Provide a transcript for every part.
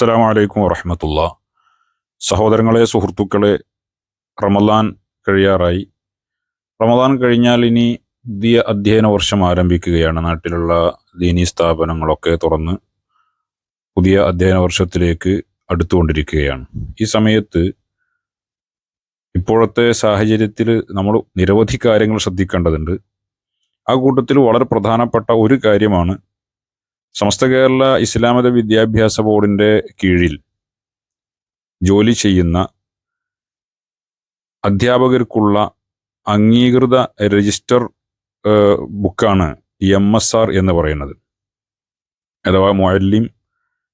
അസ്സലാമു വലൈക്കും വറഹമത്തുള്ള. സഹോദരങ്ങളെ സുഹൃത്തുക്കളെ റമദാൻ കഴിയാറായി. റമദാൻ കഴിഞ്ഞാൽ ഇനി പുതിയ അധ്യയന വർഷം ആരംഭിക്കുകയാണ്. നാട്ടിലുള്ള ദീനീ സ്ഥാപനങ്ങളൊക്കെ തുറന്ന് പുതിയ അധ്യയന വർഷത്തിലേക്ക് അടുത്തുകൊണ്ടിരിക്കുകയാണ്. ഈ സമയത്ത് ഇപ്പോഴത്തെ സാഹചര്യത്തിൽ നമ്മൾ നിരവധി കാര്യങ്ങൾ ശ്രദ്ധിക്കേണ്ടതുണ്ട്. ആ കൂട്ടത്തിൽ വളരെ പ്രധാനപ്പെട്ട ഒരു കാര്യമാണ് സമസ്ത കേരള ഇസ്ലാമത വിദ്യാഭ്യാസ ബോർഡിന്റെ കീഴിൽ ജോലി ചെയ്യുന്ന അധ്യാപകർക്കുള്ള അംഗീകൃത രജിസ്റ്റർ ബുക്കാണ് എം എസ് ആർ എന്ന് പറയുന്നത്. അഥവാ മൊയല്ലിം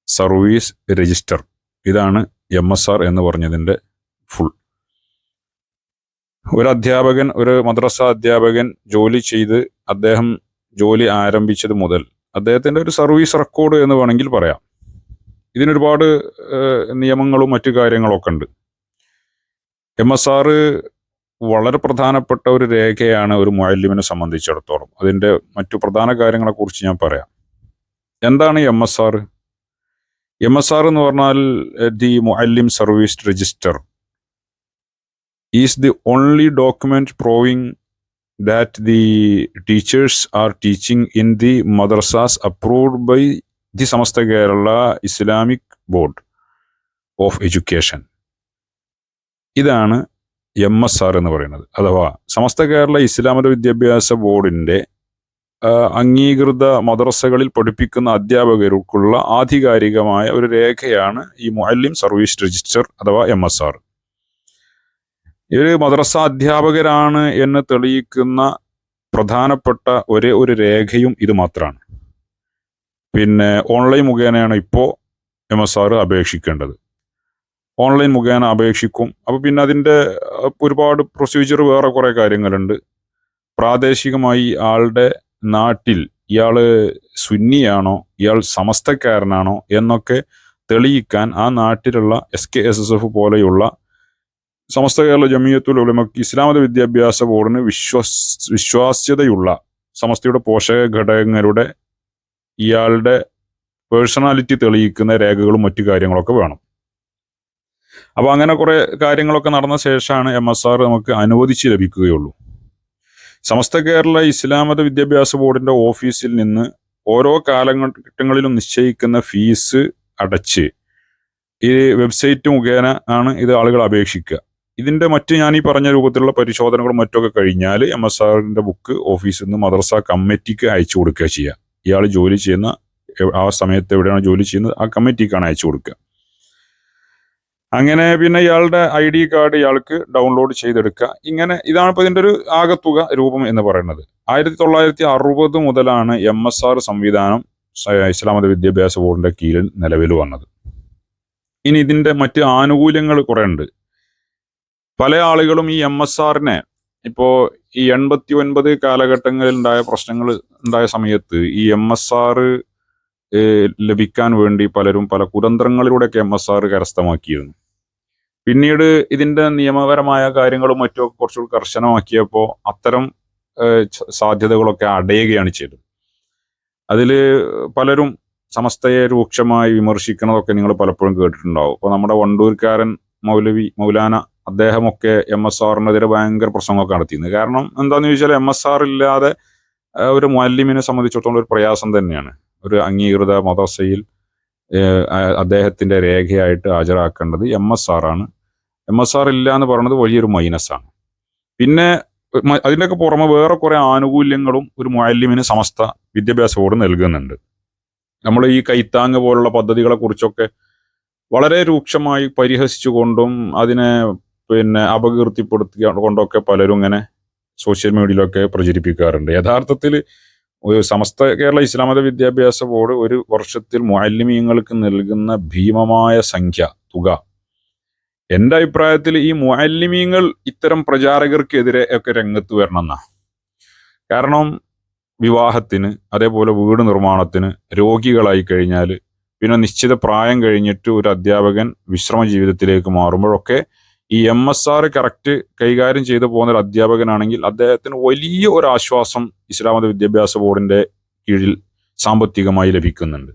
സർവീസ് രജിസ്റ്റർ. ഇതാണ് എം എസ് ആർ എന്ന് പറഞ്ഞതിന്റെ ഫുൾ. ഒരു അധ്യാപകൻ ഒരു മദ്രസ അധ്യാപകൻ ജോലി ചെയ്ത് അദ്ദേഹം ജോലി ആരംഭിച്ചത് മുതൽ അദ്ദേഹത്തിന്റെ ഒരു സർവീസ് റെക്കോർഡ് എന്ന് വേണമെങ്കിൽ പറയാം. ഇതിനൊരുപാട് നിയമങ്ങളും മറ്റു കാര്യങ്ങളൊക്കെ ഉണ്ട്. എം എസ് ആർ വളരെ പ്രധാനപ്പെട്ട ഒരു രേഖയാണ് ഒരു മുഅല്ലിമിനെ സംബന്ധിച്ചിടത്തോളം. അതിന്റെ മറ്റു പ്രധാന കാര്യങ്ങളെക്കുറിച്ച് ഞാൻ പറയാം. എന്താണ് M S R M S R എന്ന് പറഞ്ഞാൽ the Muallim service register. Is the only document proving that the teachers are teaching in the madrasas approved by the Samasta Kerala Islamic Board of education ഇതാണ് M S R എന്ന് പറയുന്നത്. അഥവാ സമസ്ത കേരള ഇസ്ലാമിക വിദ്യാഭ്യാസ ബോർഡിന്റെ അംഗീകൃത മദ്രസകളിൽ പഠിപ്പിക്കുന്ന അധ്യാപകർക്കുള്ള ആധികാരികമായ ഒരു രേഖയാണ് ഈ മുഅല്ലിം സർവീസ് രജിസ്റ്റർ അഥവാ എം എസ് ആർ ഇവർ മദ്രസ അധ്യാപകരാണ് എന്ന് തെളിയിക്കുന്ന പ്രധാനപ്പെട്ട ഒരേ ഒരു രേഖയും ഇത് മാത്രമാണ്. പിന്നെ ഓൺലൈൻ മുഖേനയാണ് ഇപ്പോൾ എം എസ് ആർ അപേക്ഷിക്കേണ്ടത്. ഓൺലൈൻ മുഖേന അപേക്ഷിക്കും. അപ്പോൾ പിന്നെ അതിന്റെ ഒരുപാട് പ്രൊസീജിയർ വേറെ കുറേ കാര്യങ്ങളുണ്ട്. പ്രാദേശികമായി ആളുടെ നാട്ടിൽ ഇയാൾ സുന്നിയാണോ ഇയാൾ സമസ്തക്കാരനാണോ എന്നൊക്കെ തെളിയിക്കാൻ ആ നാട്ടിലുള്ള S K S S F പോലെയുള്ള സമസ്ത കേരള ജമിയത്തുൽ ഉലമക്ക് ഇസ്ലാമത വിദ്യാഭ്യാസ ബോർഡിന് വിശ്വസ് വിശ്വാസ്യതയുള്ള സമസ്തയുടെ പോഷക ഘടകങ്ങളുടെ ഇയാളുടെ പേഴ്സണാലിറ്റി തെളിയിക്കുന്ന രേഖകളും മറ്റു കാര്യങ്ങളൊക്കെ വേണം. അപ്പോൾ അങ്ങനെ കുറേ കാര്യങ്ങളൊക്കെ നടന്ന ശേഷമാണ് എം എസ് ആർ നമുക്ക് അനുവദിച്ച് ലഭിക്കുകയുള്ളൂ. സമസ്ത കേരള ഇസ്ലാമത വിദ്യാഭ്യാസ ബോർഡിന്റെ ഓഫീസിൽ നിന്ന് ഓരോ കാലഘട്ടങ്ങളിലും നിശ്ചയിക്കുന്ന ഫീസ് അടച്ച് ഈ വെബ്സൈറ്റ് മുഖേന ആണ് ഇത് ആളുകൾ അപേക്ഷിക്കുക. ഇതിന്റെ മറ്റ് ഞാൻ ഈ പറഞ്ഞ രൂപത്തിലുള്ള പരിശോധനകളും മറ്റൊക്കെ കഴിഞ്ഞാൽ എം എസ് ആറിന്റെ ബുക്ക് ഓഫീസിൽ നിന്ന് മദ്രസ കമ്മിറ്റിക്ക് അയച്ചു കൊടുക്കുക ചെയ്യുക ഇയാൾ ജോലി ചെയ്യുന്ന ആ സമയത്ത് എവിടെയാണ് ജോലി ചെയ്യുന്നത് ആ കമ്മിറ്റിക്കാണ് അയച്ചു കൊടുക്കുക. അങ്ങനെ പിന്നെ ഇയാളുടെ ഐ ഡി കാർഡ് ഇയാൾക്ക് ഡൗൺലോഡ് ചെയ്തെടുക്കുക. ഇങ്ങനെ ഇതാണ് ഇപ്പോൾ ഇതിന്റെ ഒരു ആകത്തുക രൂപം എന്ന് പറയുന്നത്. ആയിരത്തി തൊള്ളായിരത്തി അറുപത് മുതലാണ് എം എസ് ആർ സംവിധാനം ഇസ്ലാമത വിദ്യാഭ്യാസ ബോർഡിന്റെ കീഴിൽ നിലവിൽ വന്നത്. ഇനി ഇതിന്റെ മറ്റ് ആനുകൂല്യങ്ങൾ കുറേ ഉണ്ട് പല ആളുകളും ഈ എം എസ് ആറിനെ ഇപ്പോൾ ഈ എൺപത്തി ഒൻപത് കാലഘട്ടങ്ങളിൽ ഉണ്ടായ പ്രശ്നങ്ങൾ ഉണ്ടായ സമയത്ത് ഈ എം എസ് ആർ ലഭിക്കാൻ വേണ്ടി പലരും പല കുതന്ത്രങ്ങളിലൂടെയൊക്കെ എം എസ് ആർ കരസ്ഥമാക്കിയിരുന്നു. പിന്നീട് ഇതിന്റെ നിയമപരമായ കാര്യങ്ങളും മറ്റും കുറച്ചുകൂടി കർശനമാക്കിയപ്പോൾ അത്തരം സാധ്യതകളൊക്കെ അടയുകയാണ് ചെയ്തത്. അതിൽ പലരും സമസ്തയെ രൂക്ഷമായി വിമർശിക്കുന്നതൊക്കെ നിങ്ങൾ പലപ്പോഴും കേട്ടിട്ടുണ്ടാവും. ഇപ്പോൾ നമ്മുടെ വണ്ടൂർക്കാരൻ മൗലവി മൗലാന അദ്ദേഹമൊക്കെ എം എസ് ആറിനെതിരെ ഭയങ്കര പ്രസംഗമൊക്കെ നടത്തിയിരുന്നു. കാരണം എന്താന്ന് ചോദിച്ചാൽ എം എസ് ആർ ഇല്ലാതെ ഒരു മുഅല്ലിമിനെ സംബന്ധിച്ചിടത്തോളം ഒരു പ്രയാസം തന്നെയാണ്. ഒരു അംഗീകൃത മദർസയിൽ അദ്ദേഹത്തിന്റെ രേഖയായിട്ട് ഹാജരാക്കേണ്ടത് എം എസ് ആർ ആണ്. എം എസ് ആർ ഇല്ല എന്ന് പറയുന്നത് വലിയൊരു മൈനസാണ്. പിന്നെ അതിന്റെയൊക്കെ പുറമെ വേറെ കുറേ ആനുകൂല്യങ്ങളും ഒരു മാലിന്യമിന് സമസ്ത വിദ്യാഭ്യാസ ബോർഡ് നൽകുന്നുണ്ട്. നമ്മൾ ഈ കൈത്താങ് പോലുള്ള പദ്ധതികളെ കുറിച്ചൊക്കെ വളരെ രൂക്ഷമായി പരിഹസിച്ചുകൊണ്ടും അതിനെ പിന്നെ അപകീർത്തിപ്പെടുത്തി കൊണ്ടൊക്കെ പലരും ഇങ്ങനെ സോഷ്യൽ മീഡിയയിലൊക്കെ പ്രചരിപ്പിക്കാറുണ്ട്. യഥാർത്ഥത്തിൽ ഒരു സമസ്ത കേരള ഇസ്ലാമത വിദ്യാഭ്യാസ ബോർഡ് ഒരു വർഷത്തിൽ മുഅല്ലിമീങ്ങൾക്ക് നൽകുന്ന ഭീമമായ സംഖ്യ തുക. എന്റെ അഭിപ്രായത്തിൽ ഈ മുഅല്ലിമീങ്ങൾ ഇത്തരം പ്രചാരകർക്കെതിരെ ഒക്കെ രംഗത്ത് വരണമെന്നാണ് കാരണം വിവാഹത്തിന് അതേപോലെ വീട് നിർമ്മാണത്തിന് രോഗികളായി കഴിഞ്ഞാൽ പിന്നെ നിശ്ചിത പ്രായം കഴിഞ്ഞിട്ട് ഒരു അധ്യാപകൻ വിശ്രമ ജീവിതത്തിലേക്ക് മാറുമ്പോഴൊക്കെ ഈ എം എസ് ആർ കറക്റ്റ് കൈകാര്യം ചെയ്തു പോകുന്ന ഒരു അധ്യാപകനാണെങ്കിൽ അദ്ദേഹത്തിന് വലിയ ഒരു ആശ്വാസം ഇസ്ലാമത വിദ്യാഭ്യാസ ബോർഡിന്റെ കീഴിൽ സാമ്പത്തികമായി ലഭിക്കുന്നുണ്ട്.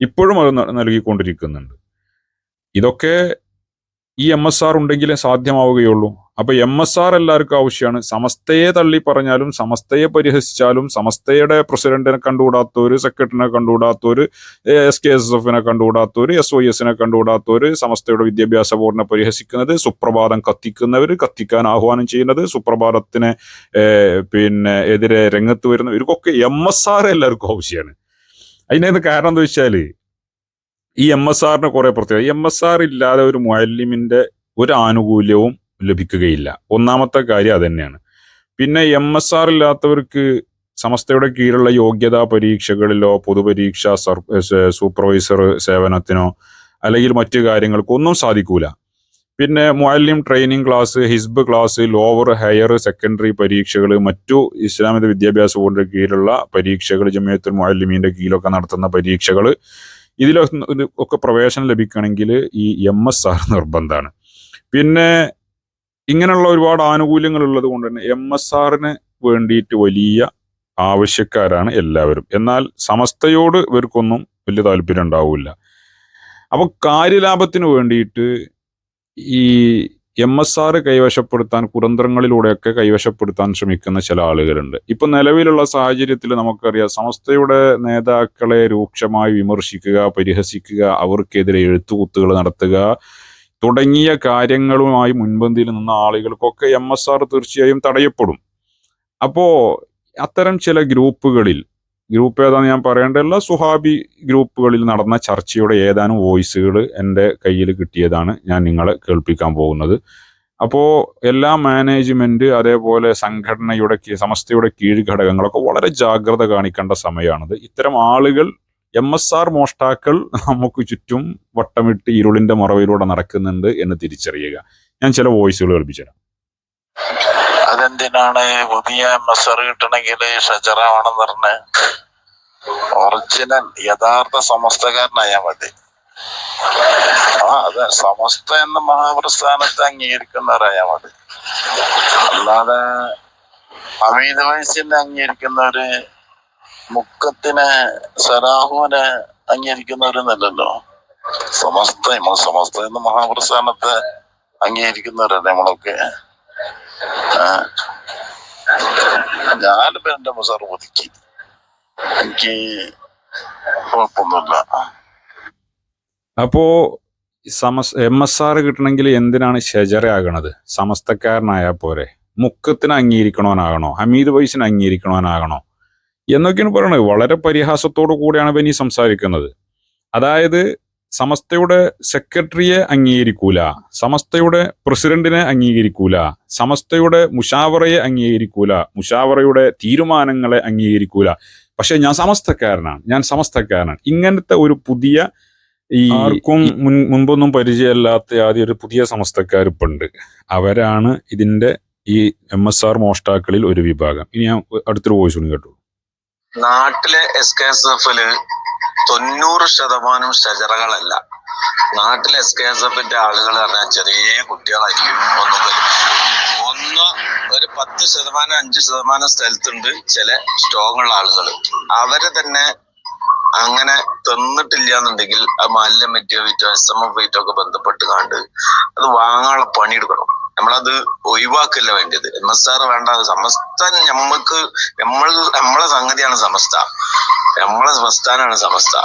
ഇപ്പോഴും അത് നൽകിക്കൊണ്ടിരിക്കുന്നുണ്ട്. ഇതൊക്കെ ഈ എം എസ് ആർ ഉണ്ടെങ്കിലേ സാധ്യമാവുകയുള്ളൂ. അപ്പൊ എം എസ് ആർ എല്ലാവർക്കും ആവശ്യമാണ് സമസ്തയെ തള്ളി പറഞ്ഞാലും സമസ്തയെ പരിഹസിച്ചാലും സമസ്തയുടെ പ്രസിഡന്റിനെ കണ്ടുകൂടാത്തവര് സെക്രട്ടറിനെ കണ്ടുകൂടാത്തവര് എസ് കെ എസ് എഫിനെ കണ്ടുകൂടാത്തവര് എസ് ഒ എസിനെ കണ്ടുകൂടാത്തവര് സമസ്തയുടെ വിദ്യാഭ്യാസ ബോർഡിനെ പരിഹസിക്കുന്നത് സുപ്രഭാതം കത്തിക്കുന്നവര് കത്തിക്കാൻ ആഹ്വാനം ചെയ്യുന്നത് സുപ്രഭാതത്തിന് പിന്നെ എതിരെ രംഗത്ത് വരുന്ന ഇവർക്കൊക്കെ എം എസ് ആർ എല്ലാവർക്കും ആവശ്യമാണ് അതിനകത്ത് കാരണം എന്താ വെച്ചാൽ ഈ എം എസ് ആറിന് കുറെ പ്രത്യേകത. എം എസ് ആർ ഇല്ലാതെ ഒരു മുഅല്ലിമിന്റെ ഒരു ആനുകൂല്യവും ലഭിക്കുകയില്ല. ഒന്നാമത്തെ കാര്യം അത് തന്നെയാണ് പിന്നെ എം എസ് ആർ ഇല്ലാത്തവർക്ക് സമസ്തയുടെ കീഴിലുള്ള യോഗ്യതാ പരീക്ഷകളിലോ പൊതുപരീക്ഷ സൂപ്പർവൈസർ സേവനത്തിനോ അല്ലെങ്കിൽ മറ്റു കാര്യങ്ങൾക്കോ ഒന്നും സാധിക്കൂല. പിന്നെ മുഅല്ലിം ട്രെയിനിങ് ക്ലാസ് ഹിസ്ബ് ക്ലാസ് ലോവർ ഹയർ സെക്കൻഡറി പരീക്ഷകൾ മറ്റു ഇസ്ലാമിക വിദ്യാഭ്യാസ ബോർഡിന്റെ കീഴിലുള്ള പരീക്ഷകൾ ജമിയത്തുൽ മുഅല്ലിമീന്റെ കീഴിലൊക്കെ നടത്തുന്ന പരീക്ഷകൾ ഇതിലൊക്കെ ഒക്കെ പ്രവേശനം ലഭിക്കണമെങ്കിൽ ഈ എം എസ് ആർ നിർബന്ധമാണ്. പിന്നെ ഇങ്ങനെയുള്ള ഒരുപാട് ആനുകൂല്യങ്ങൾ ഉള്ളത് കൊണ്ട് തന്നെ എം എസ് ആറിന് വേണ്ടിയിട്ട് വലിയ ആവശ്യക്കാരാണ് എല്ലാവരും. എന്നാൽ സമസ്തയോട് ഇവർക്കൊന്നും വലിയ താല്പര്യം ഉണ്ടാവില്ല. അപ്പൊ കാര്യലാഭത്തിന് വേണ്ടിയിട്ട് ഈ എം എസ് ആർ കൈവശപ്പെടുത്താൻ കുതന്ത്രങ്ങളിലൂടെയൊക്കെ കൈവശപ്പെടുത്താൻ ശ്രമിക്കുന്ന ചില ആളുകളുണ്ട്. ഇപ്പൊ നിലവിലുള്ള സാഹചര്യത്തിൽ നമുക്കറിയാം സമസ്തയുടെ നേതാക്കളെ രൂക്ഷമായി വിമർശിക്കുക പരിഹസിക്കുക അവർക്കെതിരെ എഴുത്തുകുത്തുകൾ നടത്തുക തുടങ്ങിയ കാര്യങ്ങളുമായി മുൻപന്തിയിൽ നിന്ന ആളുകൾക്കൊക്കെ എം എസ് ആർ തീർച്ചയായും തടയപ്പെടും. അപ്പോ അത്തരം ചില ഗ്രൂപ്പുകളിൽ ഗ്രൂപ്പ് ഏതാന്ന് ഞാൻ പറയേണ്ടല്ല സുഹാബി ഗ്രൂപ്പുകളിൽ നടന്ന ചർച്ചയുടെ ഏതാനും വോയിസുകൾ എന്റെ കയ്യിൽ കിട്ടിയതാണ് ഞാൻ നിങ്ങളെ കേൾപ്പിക്കാൻ പോകുന്നത്. അപ്പോൾ എല്ലാ മാനേജ്മെന്റ് അതേപോലെ സംഘടനയുടെ സമസ്തയുടെ കീഴ് ഘടകങ്ങളൊക്കെ വളരെ ജാഗ്രത കാണിക്കേണ്ട സമയമാണിത്. ഇത്തരം ആളുകൾ എം എസ് ആർ മോഷ്ടാക്കൾ നമുക്ക് ചുറ്റും വട്ടമിട്ട് ഇരുളിന്റെ മറവിലൂടെ നടക്കുന്നുണ്ട് എന്ന് തിരിച്ചറിയുക. ഞാൻ ചില വോയിസുകൾ കേൾപ്പിച്ചുതരാം. അതെന്തിനാണ് പുതിയ മെസ്സർ കിട്ടണമെങ്കിൽ ഷജറാവണം പറഞ്ഞ്? ഒറിജിനൽ യഥാർത്ഥ സമസ്തകാരനായാൽ മതി. ആ അതെ സമസ്ത എന്ന മഹാപ്രസ്ഥാനത്തെ അംഗീകരിക്കുന്നവരായാൽ മതി. അല്ലാതെ അമീത വയസ്സിനെ അംഗീകരിക്കുന്നവര് മുക്കത്തിനെ സലാഹുവിനെ അംഗീകരിക്കുന്നവരെന്നല്ലല്ലോ. സമസ്ത സമസ്ത എന്ന മഹാപ്രസ്ഥാനത്തെ അംഗീകരിക്കുന്നവരല്ലേ നമ്മളൊക്കെ. ഞാനിപ്പോ എന്റെ മുസാർ ഒതുക്കി. എനിക്ക് കുഴപ്പമൊന്നുമില്ല. അപ്പോ സമസ് എം എസ് ആർ കിട്ടണമെങ്കിൽ എന്തിനാണ് ഷെജറയാകണത് സമസ്തക്കാരനായാൽ പോരെ. മുക്കത്തിന് അംഗീകരിക്കണവനാകണോ? ഹമീദ് വൈസിന് അംഗീകരിക്കണവനാകണോ? എന്നൊക്കെയാണ് പറയുന്നത് വളരെ പരിഹാസത്തോടു കൂടിയാണ് ഇവനീ സംസാരിക്കുന്നത്. അതായത് സമസ്തയുടെ സെക്രട്ടറിയെ അംഗീകരിക്കൂല സമസ്തയുടെ പ്രസിഡന്റിനെ അംഗീകരിക്കൂല സമസ്തയുടെ മുഷാവറയെ അംഗീകരിക്കൂല മുഷാവറയുടെ തീരുമാനങ്ങളെ അംഗീകരിക്കൂല. പക്ഷെ ഞാൻ സമസ്തക്കാരനാണ്. ഞാൻ സമസ്തക്കാരനാണ്. ഇങ്ങനത്തെ ഒരു പുതിയ ഈ ആർക്കും മുൻ മുൻപൊന്നും പരിചയമല്ലാത്ത ആദ്യം ഒരു പുതിയ സമസ്തക്കാർ ഇപ്പൊ ഉണ്ട് അവരാണ് ഇതിന്റെ ഈ എം എസ് ആർ മോഷ്ടാക്കളിൽ ഒരു വിഭാഗം. ഇനി ഞാൻ അടുത്തൊരു വോയിസ് ഒന്ന് കേട്ടു നാട്ടിലെ എസ് കെ എസ് എഫിൽ തൊണ്ണൂറ് ശതമാനം ഷജറകളല്ല. നാട്ടിലെ എസ് കെ എസ് എഫിന്റെ ആളുകൾ പറഞ്ഞാൽ ചെറിയ കുട്ടികളായിരിക്കും ഒന്ന് ഒന്ന് ഒരു പത്ത് ശതമാനം അഞ്ച് ശതമാനം സ്ഥലത്തുണ്ട് ചില സ്ട്രോങ് ആളുകൾ അവരെ തന്നെ അങ്ങനെ തന്നിട്ടില്ല എന്നുണ്ടെങ്കിൽ ആ മാലിന്യം പറ്റിയോ വിറ്റോ എസ് എം എഫ് വിറ്റോ ഒക്കെ ബന്ധപ്പെട്ട് കണ്ട് അത് വാങ്ങാനുള്ള പണിയെടുക്കണം. നമ്മളത് ഒഴിവാക്കല്ല വേണ്ടത്? എം എസ് ആർ വേണ്ട സമസ്ത നമ്മക്ക് നമ്മൾ നമ്മളെ സംഗതിയാണ് സമസ്ത. നമ്മളെ സംസ്ഥാനമാണ് സമസ്ത.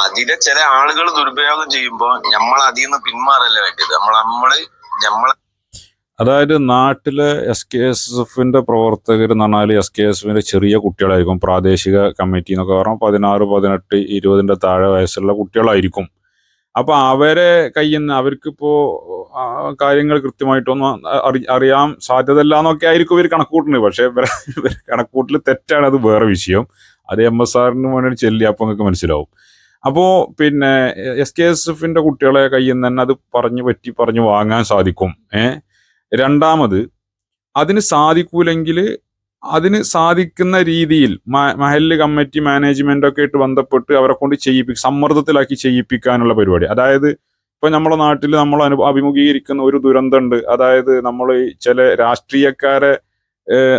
അതിലെ ചില ആളുകൾ ദുരുപയോഗം ചെയ്യുമ്പോൾ നമ്മൾ അതിൽ നിന്ന് പിന്മാറല്ല വേണ്ടത്? നമ്മൾ നമ്മൾ നമ്മളെ അതായത് നാട്ടിലെ എസ് കെ എസ് എഫിന്റെ പ്രവർത്തകർ എന്ന് പറഞ്ഞാൽ എസ് കെ എസ് എഫിന്റെ ചെറിയ കുട്ടികളായിരിക്കും. പ്രാദേശിക കമ്മിറ്റി എന്നൊക്കെ പറഞ്ഞാൽ പതിനാറ് പതിനെട്ട് ഇരുപതിന്റെ താഴെ വയസ്സുള്ള കുട്ടികളായിരിക്കും. അപ്പൊ അവരെ കയ്യിൽ നിന്ന് അവർക്കിപ്പോ കാര്യങ്ങൾ കൃത്യമായിട്ടൊന്നും അറി അറിയാൻ സാധ്യതയില്ല എന്നൊക്കെ ആയിരിക്കും ഇവർ കണക്കൂട്ടുന്നത് പക്ഷെ കണക്കൂട്ടിൽ തെറ്റാണ്. അത് വേറെ വിഷയം. അത് എം എസ് ആറിന് വേണ്ടി ചെല്ലി അപ്പൊ നിങ്ങൾക്ക് മനസ്സിലാവും. അപ്പോ പിന്നെ എസ് കെ എസ് എഫിന്റെ കുട്ടികളെ കയ്യിൽ നിന്ന് തന്നെ അത് പറഞ്ഞു പറ്റി പറഞ്ഞു വാങ്ങാൻ സാധിക്കും. ഏഹ് രണ്ടാമത് അതിന് സാധിക്കൂലെങ്കിൽ അതിന് സാധിക്കുന്ന രീതിയിൽ മഹല്ല് കമ്മിറ്റി മാനേജ്മെന്റ് ഒക്കെ ആയിട്ട് ബന്ധപ്പെട്ട് അവരെ കൊണ്ട് ചെയ്യിപ്പി സമ്മർദ്ദത്തിലാക്കി ചെയ്യിപ്പിക്കാനുള്ള പരിപാടി. അതായത് ഇപ്പൊ നമ്മുടെ നാട്ടിൽ നമ്മൾ അഭിമുഖീകരിക്കുന്ന ഒരു ദുരന്തമുണ്ട് അതായത് നമ്മൾ ചില രാഷ്ട്രീയക്കാരെ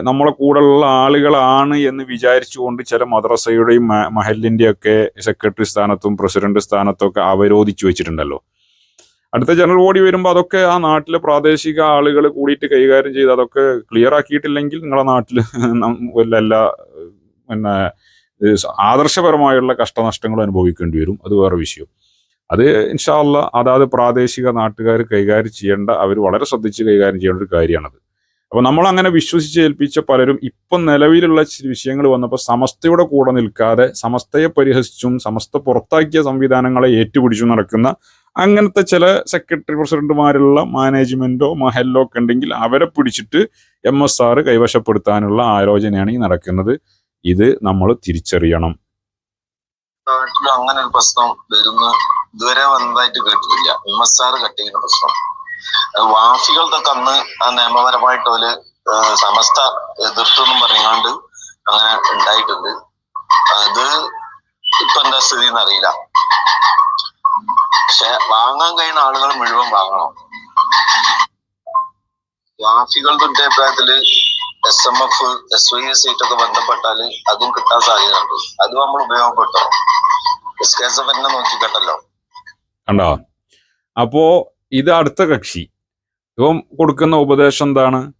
നമ്മളെ കൂടെയുള്ള ആളുകളാണ് എന്ന് വിചാരിച്ചുകൊണ്ട് ചില മദ്രസയുടെയും മ- ഒക്കെ സെക്രട്ടറി സ്ഥാനത്തും പ്രസിഡന്റ് സ്ഥാനത്തും ഒക്കെ അവരോധിച്ചു വെച്ചിട്ടുണ്ടല്ലോ. അടുത്ത ജനറൽ ബോഡി വരുമ്പോൾ അതൊക്കെ ആ നാട്ടിലെ പ്രാദേശിക ആളുകൾ കൂടിയിട്ട് കൈകാര്യം ചെയ്ത് അതൊക്കെ ക്ലിയർ ആക്കിയിട്ടില്ലെങ്കിൽ നിങ്ങളെ നാട്ടിൽ എല്ലാ പിന്നെ ആദർശപരമായുള്ള കഷ്ടനഷ്ടങ്ങൾ അനുഭവിക്കേണ്ടി വരും. അത് വേറെ വിഷയം. അത് ഇൻഷാല്ല അതാത് പ്രാദേശിക നാട്ടുകാർ കൈകാര്യം ചെയ്യേണ്ട അവർ വളരെ ശ്രദ്ധിച്ച് കൈകാര്യം ചെയ്യേണ്ട ഒരു കാര്യമാണത്. അപ്പോൾ നമ്മൾ അങ്ങനെ വിശ്വസിച്ച് ഏൽപ്പിച്ച പലരും ഇപ്പം നിലവിലുള്ള വിഷയങ്ങൾ വന്നപ്പോൾ സമസ്തയുടെ കൂടെ നിൽക്കാതെ സമസ്തയെ പരിഹസിച്ചും സമസ്ത പുറത്താക്കിയ സംവിധാനങ്ങളെ ഏറ്റുപിടിച്ചും നടക്കുന്ന അങ്ങനത്തെ ചില സെക്രട്ടറി പ്രസിഡന്റുമാരുള്ള മാനേജ്മെന്റോ മഹലോ ഒക്കെ ഉണ്ടെങ്കിൽ അവരെ പിടിച്ചിട്ട് എം എസ് ആർ കൈവശപ്പെടുത്താനുള്ള ആലോചനയാണ് ഈ നടക്കുന്നത്. ഇത് നമ്മൾ തിരിച്ചറിയണം. അങ്ങനെ ഒരു പ്രശ്നം വരുന്ന ഇതുവരെ വന്നതായിട്ട് കേട്ടിട്ടില്ല. എം എസ് ആർ കട്ടിക്കുന്ന പ്രശ്നം. വാഫികളുടെ അന്ന് നിയമപരമായിട്ട് ഒരു സമസ്ത എതിർത്തെന്നും പറഞ്ഞുകൊണ്ട് അങ്ങനെ ഉണ്ടായിട്ടുണ്ട്. അത് ഇപ്പൊ എന്താ സ്ഥിതി എന്നറിയില്ല പക്ഷെ വാങ്ങാൻ കഴിയുന്ന ആളുകൾ മുഴുവൻ വാങ്ങണം. ഗ്രാഫികളുടെ അഭിപ്രായത്തിൽ S M F S Y S ആയിട്ടൊക്കെ ബന്ധപ്പെട്ടാൽ അതും കിട്ടാൻ സാധ്യതയുണ്ട്. അതും നമ്മൾ ഉപയോഗപ്പെട്ടോ എസ് കെ എസ് എഫ് എന്നെ നോക്കിക്കണ്ടല്ലോ. കണ്ടോ? അപ്പോ ഇത് അടുത്ത കക്ഷി. ഇപ്പം കൊടുക്കുന്ന ഉപദേശം എന്താണ്?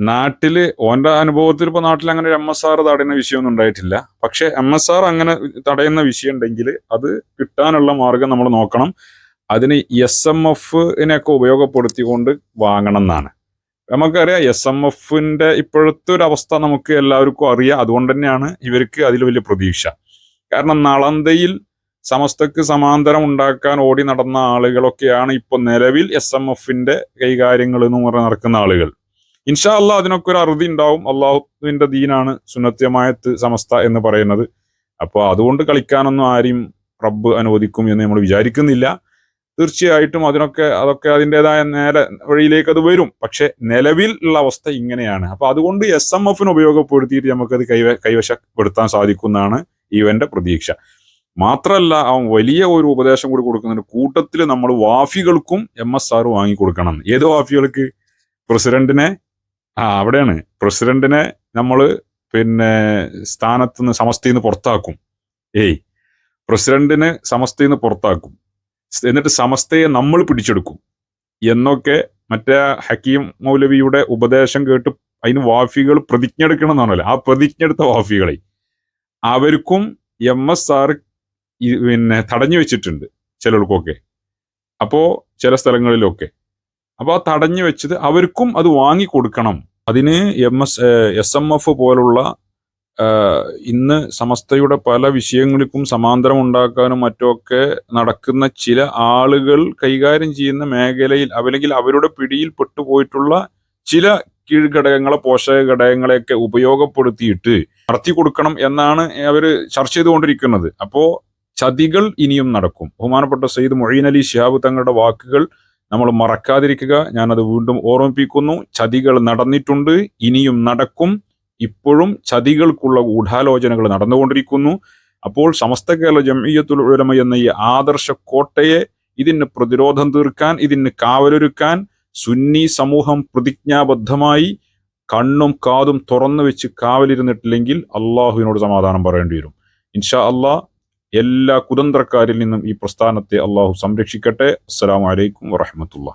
നാട്ടിൽ ഓന്റെ അനുഭവത്തിൽ ഇപ്പൊ നാട്ടിൽ അങ്ങനെ ഒരു എം എസ് ആർ തടയുന്ന വിഷയമൊന്നും ഉണ്ടായിട്ടില്ല. പക്ഷെ എം എസ് ആർ അങ്ങനെ തടയുന്ന വിഷയം ഉണ്ടെങ്കിൽ അത് കിട്ടാനുള്ള മാർഗം നമ്മൾ നോക്കണം. അതിന് എസ് എം എഫിനെയൊക്കെ ഉപയോഗപ്പെടുത്തിക്കൊണ്ട് വാങ്ങണം എന്നാണ്. നമുക്കറിയാം എസ് എം എഫിന്റെ ഇപ്പോഴത്തെ ഒരു അവസ്ഥ നമുക്ക് എല്ലാവർക്കും അറിയാം. അതുകൊണ്ട് തന്നെയാണ് ഇവർക്ക് അതിൽ വലിയ പ്രതീക്ഷ. കാരണം നളന്തയിൽ സമസ്തക്ക് സമാന്തരം ഉണ്ടാക്കാൻ ഓടി നടന്ന ആളുകളൊക്കെയാണ് ഇപ്പൊ നിലവിൽ എസ് എം എഫിന്റെ കൈകാര്യങ്ങൾ എന്ന് പറഞ്ഞ് നടക്കുന്ന ആളുകൾ. ഇൻഷാ അള്ളാഹ് അതിനൊക്കെ ഒരു അറുതി ഉണ്ടാവും. അള്ളാഹുവിന്റെ ദീനാണ് സുന്നത്യമായത്ത് സമസ്ത എന്ന് പറയുന്നത്. അപ്പോൾ അതുകൊണ്ട് കളിക്കാനൊന്നും ആരെയും റബ്ബ് അനുവദിക്കും എന്ന് നമ്മൾ വിചാരിക്കുന്നില്ല. തീർച്ചയായിട്ടും അതിനൊക്കെ അതൊക്കെ അതിന്റെതായ നേരെ വഴിയിലേക്ക് അത് വരും. പക്ഷെ നിലവിൽ ഉള്ള അവസ്ഥ ഇങ്ങനെയാണ്. അപ്പൊ അതുകൊണ്ട് എസ് എം എഫിന് ഉപയോഗപ്പെടുത്തിയിട്ട് നമുക്കത് കൈവ കൈവശപ്പെടുത്താൻ സാധിക്കുന്നതാണ് ഇവന്റെ പ്രതീക്ഷ. മാത്രമല്ല അവൻ വലിയ ഒരു ഉപദേശം കൂടി കൊടുക്കുന്നുണ്ട് കൂട്ടത്തിൽ നമ്മൾ വാഫികൾക്കും എം എസ് ആർ വാങ്ങി കൊടുക്കണം ഏത് വാഫികൾക്ക്? പ്രസിഡന്റിനെ ആ അവിടെയാണ്. പ്രസിഡന്റിനെ നമ്മൾ പിന്നെ സ്ഥാനത്ത് നിന്ന് സമസ്തി നിന്ന് പുറത്താക്കും. ഏയ് പ്രസിഡന്റിനെ സമസ്തയിൽ നിന്ന് പുറത്താക്കും എന്നിട്ട് സമസ്തയെ നമ്മൾ പിടിച്ചെടുക്കും. എന്നൊക്കെ മറ്റേ ഹക്കീം മൗലവിയുടെ ഉപദേശം കേട്ട് അതിന് വാഫികൾ പ്രതിജ്ഞ എടുക്കണം എന്നാണല്ലോ ആ പ്രതിജ്ഞ എടുത്ത വാഫികളെ അവർക്കും എം എസ് ആർ പിന്നെ തടഞ്ഞു വെച്ചിട്ടുണ്ട് ചിലർക്കൊക്കെ. അപ്പോൾ ചില സ്ഥലങ്ങളിലൊക്കെ. അപ്പോൾ ആ തടഞ്ഞു വെച്ചത് അവർക്കും അത് വാങ്ങി കൊടുക്കണം. അതിന് M S S M F പോലുള്ള ഇന്ന് സമസ്തയുടെ പല വിഷയങ്ങൾക്കും സമാന്തരം ഉണ്ടാക്കാനും മറ്റുമൊക്കെ നടക്കുന്ന ചില ആളുകൾ കൈകാര്യം ചെയ്യുന്ന മേഖലയിൽ അല്ലെങ്കിൽ അവരുടെ പിടിയിൽ പെട്ടുപോയിട്ടുള്ള ചില കീഴ്ഘടകങ്ങളെ പോഷക ഘടകങ്ങളെയൊക്കെ ഉപയോഗപ്പെടുത്തിയിട്ട് നടത്തി കൊടുക്കണം എന്നാണ് അവർ ചർച്ച ചെയ്തുകൊണ്ടിരിക്കുന്നത്. അപ്പോൾ ചതികൾ ഇനിയും നടക്കും. ബഹുമാനപ്പെട്ട സയ്യിദ് മൊഴീൻ അലി ഷിഹാബ് തങ്ങളുടെ വാക്കുകൾ നമ്മൾ മറക്കാതിരിക്കുക. ഞാനത് വീണ്ടും ഓർമ്മിപ്പിക്കുന്നു. ചതികൾ നടന്നിട്ടുണ്ട്. ഇനിയും നടക്കും. ഇപ്പോഴും ചതികൾക്കുള്ള ഗൂഢാലോചനകൾ നടന്നുകൊണ്ടിരിക്കുന്നു. അപ്പോൾ സമസ്ത കേരള ജംഇയ്യത്തുൽ ഉലമ എന്ന ഈ ആദർശ കോട്ടയെ ഇതിന് പ്രതിരോധം തീർക്കാൻ ഇതിന് കാവലൊരുക്കാൻ സുന്നി സമൂഹം പ്രതിജ്ഞാബദ്ധമായി കണ്ണും കാതും തുറന്നു വെച്ച് കാവലിരുന്നിട്ടില്ലെങ്കിൽ അള്ളാഹുവിനോട് സമാധാനം പറയേണ്ടി വരും. ഇൻഷാ അള്ളാഹ് എല്ലാ കുതന്ത്രക്കാരിൽ നിന്നും ഈ പ്രസ്ഥാനത്തെ അള്ളാഹു സംരക്ഷിക്കട്ടെ. അസ്സാം വലൈക്കും വറഹമത്തുള്ള